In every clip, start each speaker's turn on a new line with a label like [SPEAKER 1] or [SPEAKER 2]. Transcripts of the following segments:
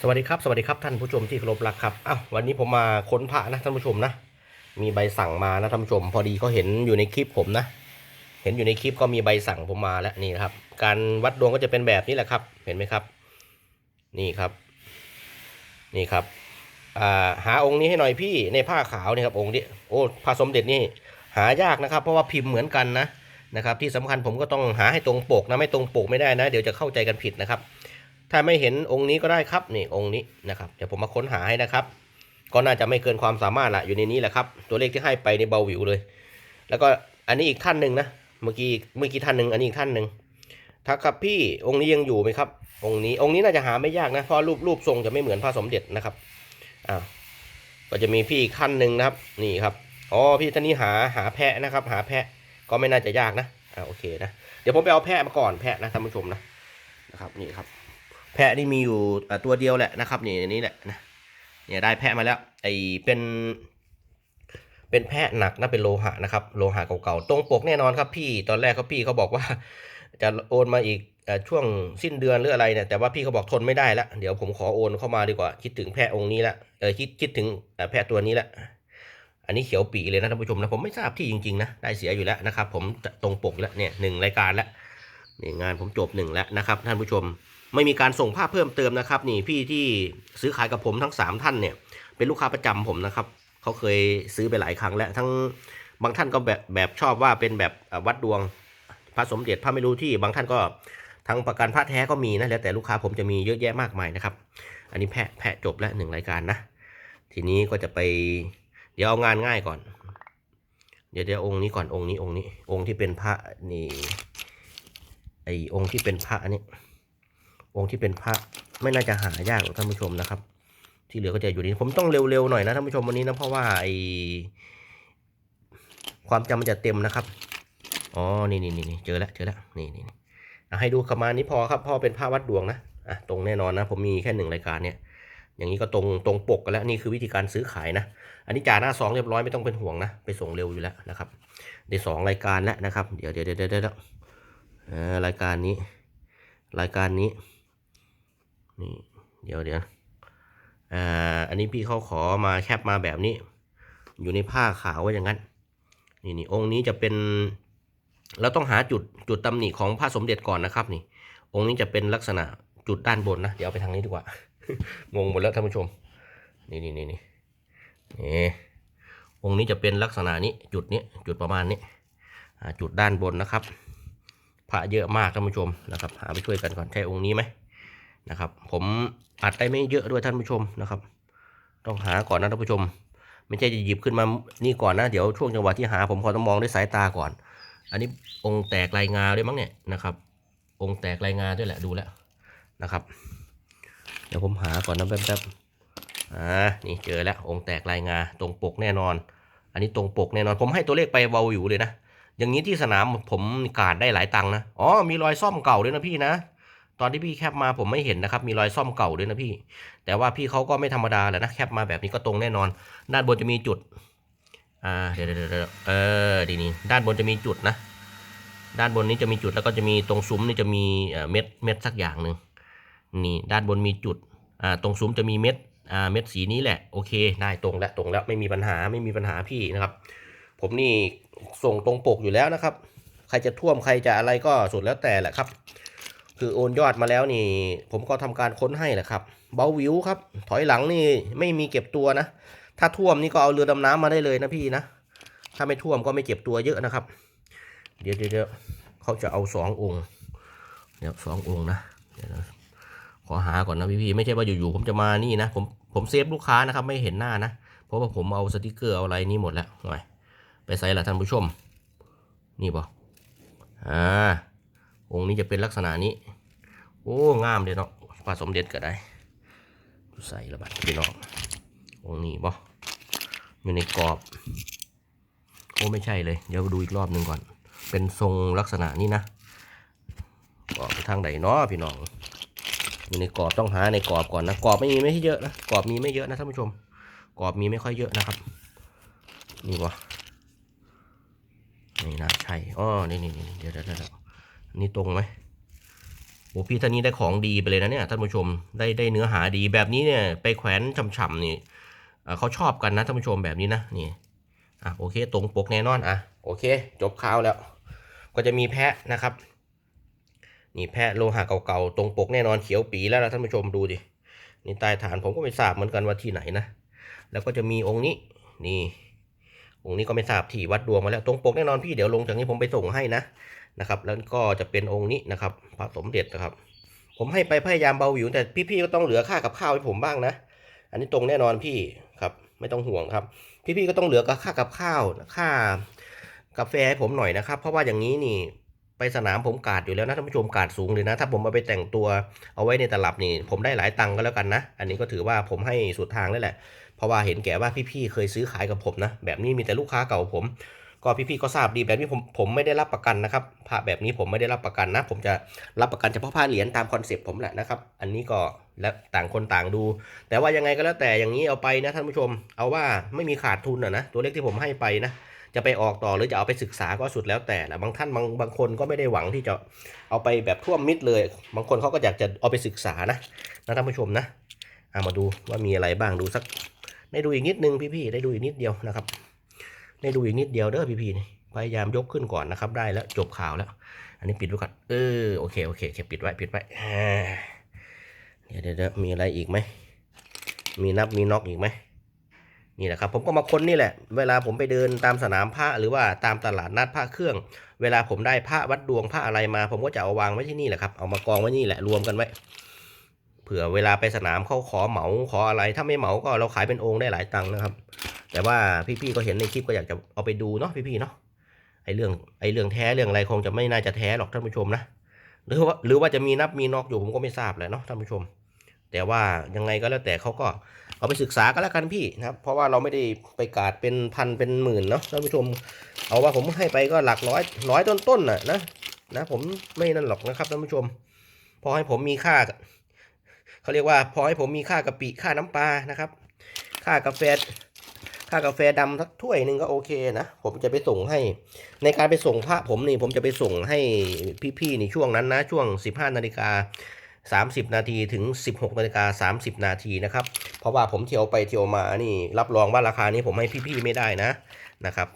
[SPEAKER 1] สวัสดีครับสวัสดีครับท่านผู้ชมที่เคารพรักครับอ้าววันนี้ผมมาค้นพระนะท่านผู้ชมนะ มีใบสั่งมานะท่านผู้ชม พอดีเขาเห็นอยู่ในคลิปผมนะ เห็นอยู่ในคลิปก็มีใบสั่งผมมาแล้วนี่ครับ การวัดดวงก็จะเป็นแบบนี้แหละครับ เห็นไหมครับ นี่ครับ นี่ครับอ่าหาองค์นี้ให้หน่อยพี่ในผ้าขาวนี่ครับองค์นี้โอ้ผ้าสมเด็จนี่ หายากนะครับ เพราะว่าพิมพ์เหมือนกันนะนะครับ ที่สำคัญผมก็ต้องหาให้ตรงปกนะไม่ตรงปกไม่ได้นะ เดี๋ยวจะเข้าใจกันผิดนะครับ ถ้าไม่เห็นองค์นี้ก็ได้ครับนี่องค์นี้นะครับเดี๋ยวผมมาค้นหาให้นะครับ ก็น่าจะไม่เกินความสามารถละอยู่ในนี้แหละครับ ตัวเลขที่ให้ไปในเบาหวิวเลย แล้วก็อันนี้อีกท่านหนึ่งนะเมื่อกี้เมื่อกี้ท่านหนึ่งอันนี้อีกท่านหนึ่งทักครับพี่องค์นี้ยังอยู่ไหมครับ องค์นี้องค์นี้น่าจะหาไม่ยากนะเพราะรูปรูปทรงจะไม่เหมือนพระสมเด็จนะครับอ้าก็จะมีพี่อีกท่านหนึ่งนะครับนี่ครับอ๋อพี่ท่านนี้หาหาแพะนะครับ หาแพะก็ไม่น่าจะยากนะอ่าโอเคนะเดี๋ยวผมไปเอาแพะมาก่อนแพะนะท่านผู้ชมนะนะครับนี่ครับ แพะนี่มีอยู่ตัวเดียวแหละนะครับนี่นนี้แหละนะเนี่ยได้แพะมาแล้วไอเป็นเป็นแพะหนักนะเป็นโลหะนะครับ โลหะเก่าๆตรงปกแน่นอนครับพี่ตอนแรกเขาพี่เขาบอกว่า จะโอนมาอีกช่วงสิ้นเดือนหรืออะไรเนี่ยแต่ว่าพี่เขาบอกทนไม่ได้ละเดี๋ยวผมขอโอนเข้ามาดีกว่า คิดถึงแพะองค์นี้ละเออคิดคิดถึงแพะตัวนี้ละอันนี้เขียวปีเลยนะท่านผู้ชมนะผมไม่ทราบที่จริงๆนะได้เสียอยู่แล้วนะครับ ผมตรงปกแล้วเนี่ยหนึ่งรายการแล้วนี่งานผมจบหนึ่งแล้วนะครับท่านผู้ชม ไม่มีการส่งภาพเพิ่มเติมนะครับ นี่พี่ที่ซื้อขายกับผมทั้ง 3 ท่านเนี่ย เป็นลูกค้าประจำผมนะครับเขาเคยซื้อไปหลายครั้งแล้วทั้งบางท่านก็แบบแบบชอบว่าเป็นแบบวัดดวงพระสมเด็จพระไม่รู้ที่ บางท่านก็ทั้งประกันพระแท้ก็มีนะแล้วแต่ลูกค้าผมจะมีเยอะแยะมากมายนะครับ อันนี้แพะแพะจบแล้วหนึ่งรายการนะ ทีนี้ก็จะไป เดี๋ยวเอางานง่ายก่อน เดี๋ยวเดี๋ยวองค์นี้ก่อนองค์นี้องค์นี้ องค์ที่เป็นพระนี่ไอองค์ที่เป็นพระอันนี้ องค์ที่เป็นพระไม่น่าจะหายากหรอกท่านผู้ชมนะครับ ที่เหลือก็จะอยู่นี่ผมต้องเร็วๆหน่อยนะท่านผู้ชมวันนี้นะเพราะว่าไอความจำมันจะเต็มนะครับอ๋อนี่นี่นี่เจอแล้วเจอแล้วนี่นี่ให้ดูประมาณนี้พอครับพ่อเป็นผ้าวัดดวงนะอะตรงแน่นอนนะ ผมมีแค่หนึ่งรายการเนี่ยอย่างนี้ก็ตรงตรงปกกันแล้วนี่คือวิธีการซื้อขายนะ อันนี้จ่าหน้าซองเรียบร้อยไม่ต้องเป็นห่วงนะ ไปส่งเร็วอยู่แล้วนะครับได้สองรายการแล้วนะครับ เดี๋ยวเดี๋ยวเดี๋ยวเดี๋ยวรายการนี้ รายการนี้ นี่เดี๋ยวเดี๋ยวอ่าอันนี้พี่เขาขอมาแคปมาแบบนี้ อยู่ในผ้าขาวว่าอย่างนั้น นี่นี่องค์นี้จะเป็น เราต้องหาจุดจุดตำหนิของพระสมเด็จก่อนนะครับ นี่ องค์นี้จะเป็นลักษณะจุดด้านบนนะ เดี๋ยวเอาไปทางนี้ดีกว่า งงหมดแล้วท่านผู้ชม นี่นี่นี่นี่นี่องค์นี้จะเป็นลักษณะนี้จุดนี้จุดประมาณนี้จุดด้านบนนะครับพระเยอะมากท่านผู้ชมนะครับ หาไปช่วยกันก่อนใช่องค์นี้ไหม นะครับ ผมอัดได้ไม่เยอะด้วยท่านผู้ชมนะครับ ต้องหาก่อนนะท่านผู้ชม ไม่ใช่จะหยิบขึ้นมานี่ก่อนนะ เดี๋ยวช่วงจังหวะที่หาผมขอต้องมองด้วยสายตาก่อน อันนี้องค์แตกลายงาด้วยมั้งเนี่ยนะครับ องค์แตกลายงาด้วยแหละดูแล้วนะครับ เดี๋ยวผมหาก่อนนะแป๊บๆอ่านี่เจอแล้วองค์แตกลายงาตรงปกแน่นอน อันนี้ตรงปกแน่นอน ผมให้ตัวเลขไปเบาอยู่เลยนะอย่างนี้ที่สนามผมการดได้หลายตังค์นะ อ๋อ มีรอยซ่อมเก่าด้วยนะพี่นะ ตอนที่พี่แคปมาผมไม่เห็นนะครับ มีรอยซ่อมเก่าด้วยนะพี่ แต่ว่าพี่เขาก็ไม่ธรรมดาแหละนะแคปมาแบบนี้ก็ตรงแน่นอน ด้านบนจะมีจุด อ่าเดี๋ยวเดี๋ยวเออดีนี่ด้านบนจะมีจุดนะ ด้านบนนี้จะมีจุดแล้วก็จะมีตรงซุ้มนี่จะมีเอ่อเม็ดเม็ดสักอย่างหนึ่งนี่ด้านบนมีจุด อ่าตรงซุ้มจะมีเม็ด อ่าเม็ดสีนี้แหละโอเค ได้ตรงแล้วตรงแล้วไม่มีปัญหาไม่มีปัญหาพี่นะครับ ผมนี่ส่งตรงปกอยู่แล้วนะครับ ใครจะท่วมใครจะอะไรก็สุดแล้วแต่แหละครับ คือโอนยอดมาแล้วนี่ ผมก็ทำการค้นให้แหละครับ เบาวิวครับ ถอยหลังนี่ไม่มีเก็บตัวนะ ถ้าท่วมนี่ก็เอาเรือดำน้ำมาได้เลยนะพี่นะ ถ้าไม่ท่วมก็ไม่เก็บตัวเยอะนะครับ เดี๋ยวเดี๋ยวเขาจะเอาสององค์ เดี๋ยวสององค์นะเดี๋ยวขอหาก่อนนะพี่พี่ๆไม่ใช่ว่าอยู่ๆผมจะมานี่นะ ผมผมเซฟลูกค้านะครับ ไม่เห็นหน้านะ เพราะว่าผมเอาสติกเกอร์เอาอะไรนี่หมดแล้วหน่อยไปใส่ละท่านผู้ชม นี่ป่อ่าองค์นี้จะเป็นลักษณะนี้ โอ้งามเลยเนาะพระสมเด็จก็ได้ใส่ระบาดพี่น้ององนี้บ่อยู่ในกรอบโอ้ไม่ใช่เลย เดี๋ยวดูอีกรอบหนึ่งก่อน เป็นทรงลักษณะนี้นะกรอบทางไหนเนาะพี่น้องอยู่ในกรอบต้องหาในกรอบก่อนนะกรอบไม่มีไม่เยอะนะกรอบมีไม่เยอะนะท่านผู้ชมกรอบมีไม่ค่อยเยอะนะครับนี่วะนี่นะใช่อ๋อนี่นี่นี่เดี๋ยวเดี๋ยวเดี๋ยวนี่ตรงไหม โอ้พี่ท่านนี้ได้ของดีไปเลยนะเนี่ยท่านผู้ชมได้ได้เนื้อหาดีแบบนี้เนี่ยไปแขวนฉ่ำๆนี่เอ่อเขาชอบกันนะท่านผู้ชมแบบนี้นะนี่อะโอเคตรงปกแน่นอนอะโอเค จบข่าวแล้ว ก็จะมีแพะนะครับ นี่แพะโลหะเก่าๆตรงปกแน่นอนเขียวปีแล้วนะท่านผู้ชมดูดินี่ใต้ฐานผมก็ไม่ทราบเหมือนกันว่าที่ไหนนะแล้วก็จะมีองค์นี้นี่ องค์นี้ก็ไม่ทราบที่วัดดวงมาแล้วตรงปกแน่นอนพี่เดี๋ยวลงจากนี้ผมไปส่งให้นะนะครับ แล้วก็จะเป็นองค์นี้นะครับพระสมเด็จนะครับ ผมให้ไปพยายามเบาหวิวแต่พี่ๆก็ต้องเหลือค่ากับข้าวให้ผมบ้างนะ อันนี้ตรงแน่นอนพี่ครับ ไม่ต้องห่วงครับ พี่ๆก็ต้องเหลือกับค่ากับข้าวค่ากาแฟให้ผมหน่อยนะครับ เพราะว่าอย่างนี้นี่ ไปสนามผมกาดอยู่แล้วนะท่านผู้ชมกาดสูงเลยนะ ถ้าผมเอาไปแต่งตัวเอาไว้ในตลับนี่ ผมได้หลายตังค์ก็แล้วกันนะ อันนี้ก็ถือว่าผมให้สุดทางแล้วแหละ เพราะว่าเห็นแก่ว่าพี่ๆเคยซื้อขายกับผมนะ แบบนี้มีแต่ลูกค้าเก่าผม ก็พี่ๆก็ทราบดีแบบนี้ผมผมไม่ได้รับประกันนะครับผ้าแบบนี้ผมไม่ได้รับประกันนะ ผมจะรับประกันเฉพาะผ้าเหรียญตามคอนเซปต์ผมแหละนะครับ อันนี้ก็แล้วต่างคนต่างดู แต่ว่ายังไงก็แล้วแต่อย่างนี้เอาไปนะท่านผู้ชม เอาว่าไม่มีขาดทุนอะนะตัวเลขที่ผมให้ไปนะ จะไปออกต่อหรือจะเอาไปศึกษาก็สุดแล้วแต่แหละบางท่านบางบางคนก็ไม่ได้หวังที่จะเอาไปแบบท่วมมิดเลย บางคนเขาก็อยากจะเอาไปศึกษานะนะท่านผู้ชมนะเอามาดูว่ามีอะไรบ้างดูสักได้ดูอีกนิดนึงพี่ๆได้ดูอีกนิดเดียวนะครับได้ดูอีกนิดเดียวเด้อพี่ๆพยายามยกขึ้นก่อนนะครับ ได้แล้วจบข่าวแล้ว อันนี้ปิดไว้ก่อนเออโอเคโอเคโอเคปิดไว้ปิดไว้เดี๋ยวเดี๋ยวเดี๋ยวมีอะไรอีกไหมมีนับมีน็อกอีกไหม นี่แหละครับผมก็มาค้นนี่แหละ เวลาผมไปเดินตามสนามผ้าหรือว่าตามตลาดนัดผ้าเครื่อง เวลาผมได้ผ้าวัดดวงผ้าอะไรมา ผมก็จะเอาวางไว้ที่นี่แหละครับเอามากองไว้นี่แหละรวมกันไว้เผื่อเวลาไปสนามเขาขอเหมาขออะไร ถ้าไม่เหมาก็เราขายเป็นองค์ได้หลายตังค์นะครับ แต่ว่าพี่ๆก็เห็นในคลิปก็อยากจะเอาไปดูเนาะพี่ๆเนาะไอเรื่องไอเรื่องแท้เรื่องอะไรคงจะไม่น่าจะแท้หรอกท่านผู้ชมนะหรือว่าหรือว่าจะมีนับมีนอกอยู่ผมก็ไม่ทราบแหละเนาะท่านผู้ชม แต่ว่ายังไงก็แล้วแต่เขาก็ เอาไปศึกษาก็แล้วกันพี่นะครับเพราะว่าเราไม่ได้ไปกาดเป็นพันเป็นหมื่นเนาะท่านผู้ชม เอาว่าผมให้ไปก็หลักร้อยร้อยต้นๆน่ะนะนะผมไม่นั่นหรอกนะครับท่านผู้ชม พอให้ผมมีค่าเขาเรียกว่าพอให้ผมมีค่ากะปิค่าน้ำปลานะครับ ค่ากาแฟค่ากาแฟดำสักถ้วยหนึ่งก็โอเคนะผมจะไปส่งให้ ในการไปส่งพระผมนี่ผมจะไปส่งให้พี่ๆในช่วงนั้นนะช่วง 15นาฬิกา30 นาทีถึง 16นาฬิกา30 นาทีนะครับ ราะว่าผมเที่ยวไปเที่ยวมานี่ รับรองว่าราคานี้ผมให้พี่ๆไม่ได้นะนะครับ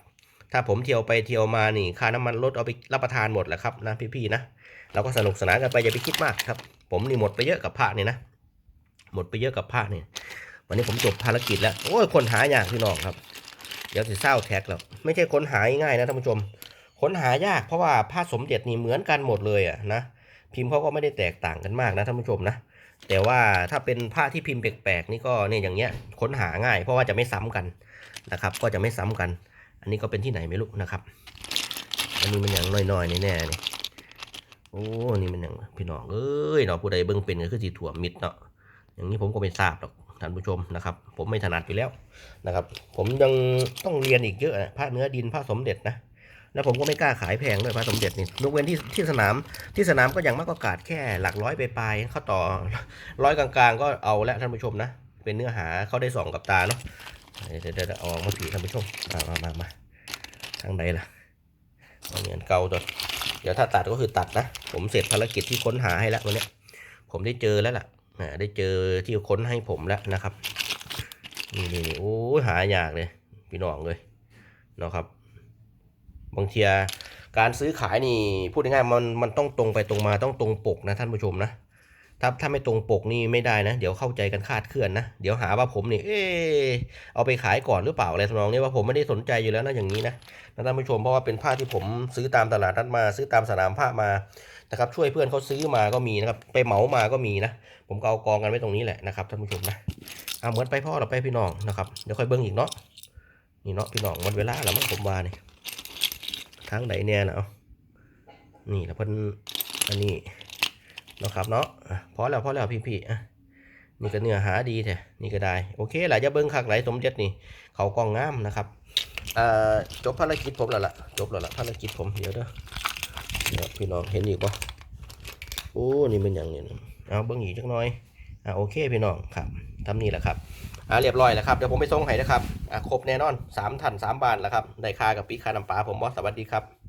[SPEAKER 1] ถ้าผมเที่ยวไปเที่ยวมานี่ ค่าน้ำมันรถเอาไปรับประทานหมดแหละครับนะพี่ๆนะเราก็สนุกสนานกันไปอย่าไปคิดมากครับ ผมนี่หมดไปเยอะกับพระนี่นะหมดไปเยอะกับผ้าเนี่วันนี้ผมจบภารกิจแล้วโอ้ยคนหายากพี่น้องครับ เดี๋ยวจะเศร้าแท็กแล้วไม่ใช่ค้นหายง่ายนะท่านผู้ชมค้นหายากเพราะว่าผ้าสมเด็จนี่เหมือนกันหมดเลยอะนะพิมพ์เขาก็ไม่ได้แตกต่างกันมากนะท่านผู้ชมนะ แต่ว่าถ้าเป็นผ้าที่พิมพ์แปลกๆนี่ก็เนี่ยอย่างเงี้ยค้นหาง่าย เพราะว่าจะไม่ซ้ำกันนะครับ ก็จะไม่ซ้ำกัน อันนี้ก็เป็นที่ไหนไม่รู้นะครับ อันนี้มันอย่างน้อยๆแน่ๆนี่โอ้นี่มันอย่างพี่น้องเอ้ยเนาะผู้ใดเบิ่งเป็นก็คือสีถั่วมิดเนาะอย่างนี้ผมก็ไม่ทราบหรอกท่านผู้ชมนะครับ ผมไม่ถนัดอยู่แล้วนะครับ ผมยังต้องเรียนอีกเยอะนะพระเนื้อดินพระสมเด็จนะ แล้วผมก็ไม่กล้าขายแพงด้วยพระสมเด็จนี่ยกเว้นที่ที่สนามที่สนามก็อย่างมากก็กาดแค่หลักร้อยไปปลายเขาต่อร้อยกลางๆ ก็เอาแล้วท่านผู้ชมนะ เป็นเนื้อหาเขาได้ส่องกับตาเนาะเดี๋ยวเดี๋ยวเดี๋ยวเอออกมาผีท่านผู้ชมมามามามาทางใดล่ะเงินเก่าตัวเดี๋ยวถ้าตัดก็คือตัดนะ ผมเสร็จภารกิจที่ค้นหาให้แล้ววันนี้ผมได้เจอแล้วล่ะได้เจอที่ค้นให้ผมแล้วนะครับนี่นี่โอ้หายากเลยพี่น้องเลยนะครับ บางทีการซื้อขายนี่พูดง่ายๆมันมันต้องตรงไปตรงมาต้องตรงปกนะท่านผู้ชมนะถ้าถ้าไม่ตรงปกนี่ไม่ได้นะ เดี๋ยวเข้าใจกันคาดเคลื่อนนะ เดี๋ยวหาว่าผมนี่ เออเอาไปขายก่อนหรือเปล่าอะไรทำนองนี้ว่าผมไม่ได้สนใจอยู่แล้วนะอย่างนี้นะนะท่านผู้ชมเพราะว่าเป็นผ้าที่ผมซื้อตามตลาดนัดมาซื้อตามสนามผ้ามานะครับช่วยเพื่อนเขาซื้อมาก็มีนะครับไปเหมามาก็มีนะผมก็เอากองกันไว้ตรงนี้แหละนะครับท่านผู้ชมนะเอาเหมือนไปพ่อเราไปพี่น้องนะครับเดี๋ยวค่อยเบิ้งอีกเนาะนี่เนาะพี่น้องหมดเวลาแล้วมั้งผมว่านี่ ทางไหนเนี่ยนะเอานี่แล้วเพิ่นอันนี้เนาะครับเนาะพอแล้วพอแล้วพี่ๆอะนี่ก็เนื้อหาดีแท้นี่ก็ได้ โอเคแหละจะเบิ้งคักไหลสมเด็จนี่ เขากองงามนะครับอ่าจบภารกิจผมแล้วล่ะจบแล้วล่ะภารกิจผมเดี๋ยวเด้อเดี๋ยวพี่น้องเห็นอีกปะโอ้นี่เป็นอย่างนี้เอาเบิ้งอีกจักน่อยอ่าโอเคพี่น้องครับทำนี่แหละครับอ่าเรียบร้อยแล้วครับเดี๋ยวผมไปส่งให้นะครับ ครบแน่นอนสามถันสามบาทแล้วครับได้ค่ากับปีค่าน้ำปลาผมบอสสวัสดีครับ